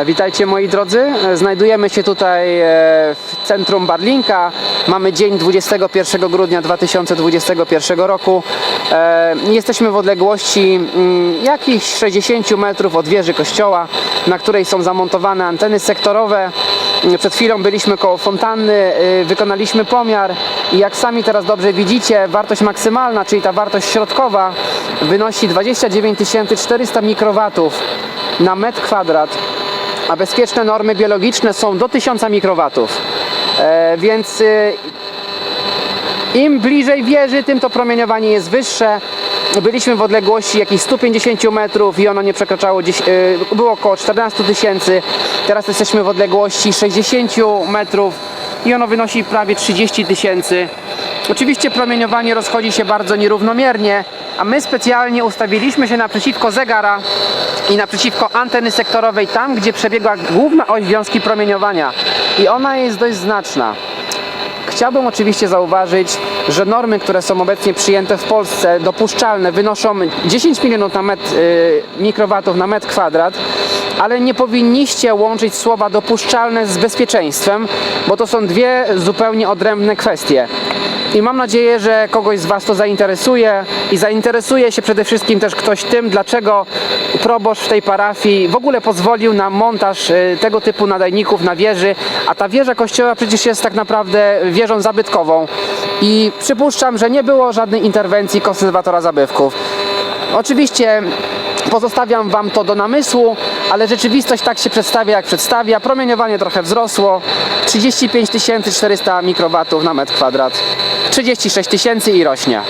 Witajcie moi drodzy. Znajdujemy się tutaj e, w centrum Barlinka. Mamy dzień 21 grudnia 2021 roku. E, Jesteśmy w odległości mm, jakichś 60 metrów od wieży kościoła, na której są zamontowane anteny sektorowe. Mm, Przed chwilą byliśmy koło fontanny, e, wykonaliśmy pomiar i jak sami teraz dobrze widzicie, wartość maksymalna, czyli ta wartość środkowa wynosi 29 400 mikrowatów na metr kwadrat a bezpieczne normy biologiczne są do 1000 mikrowatów. E, więc y, im bliżej wieży, tym to promieniowanie jest wyższe. Byliśmy w odległości jakichś 150 metrów i ono nie przekraczało, dzies- y, było około 14 tysięcy. Teraz jesteśmy w odległości 60 metrów i ono wynosi prawie 30 tysięcy. Oczywiście promieniowanie rozchodzi się bardzo nierównomiernie, a my specjalnie ustawiliśmy się naprzeciwko zegara i naprzeciwko anteny sektorowej, tam gdzie przebiegła główna oś wiązki promieniowania. I ona jest dość znaczna. Chciałbym oczywiście zauważyć, że normy, które są obecnie przyjęte w Polsce, dopuszczalne, wynoszą 10 milionów na metr, y, mikrowatów na metr kwadrat, ale nie powinniście łączyć słowa dopuszczalne z bezpieczeństwem, bo to są dwie zupełnie odrębne kwestie. I mam nadzieję, że kogoś z Was to zainteresuje i zainteresuje się przede wszystkim też ktoś tym, dlaczego proboszcz w tej parafii w ogóle pozwolił na montaż y, tego typu nadajników na wieży, a ta wieża kościoła przecież jest tak naprawdę wieżą zabytkową i przypuszczam, że nie było żadnej interwencji konserwatora zabytków. Oczywiście pozostawiam Wam to do namysłu, ale rzeczywistość tak się przedstawia, jak przedstawia. Promieniowanie trochę wzrosło. 35 400 mikrowatów na metr kwadrat. 36 tysięcy i rośnie.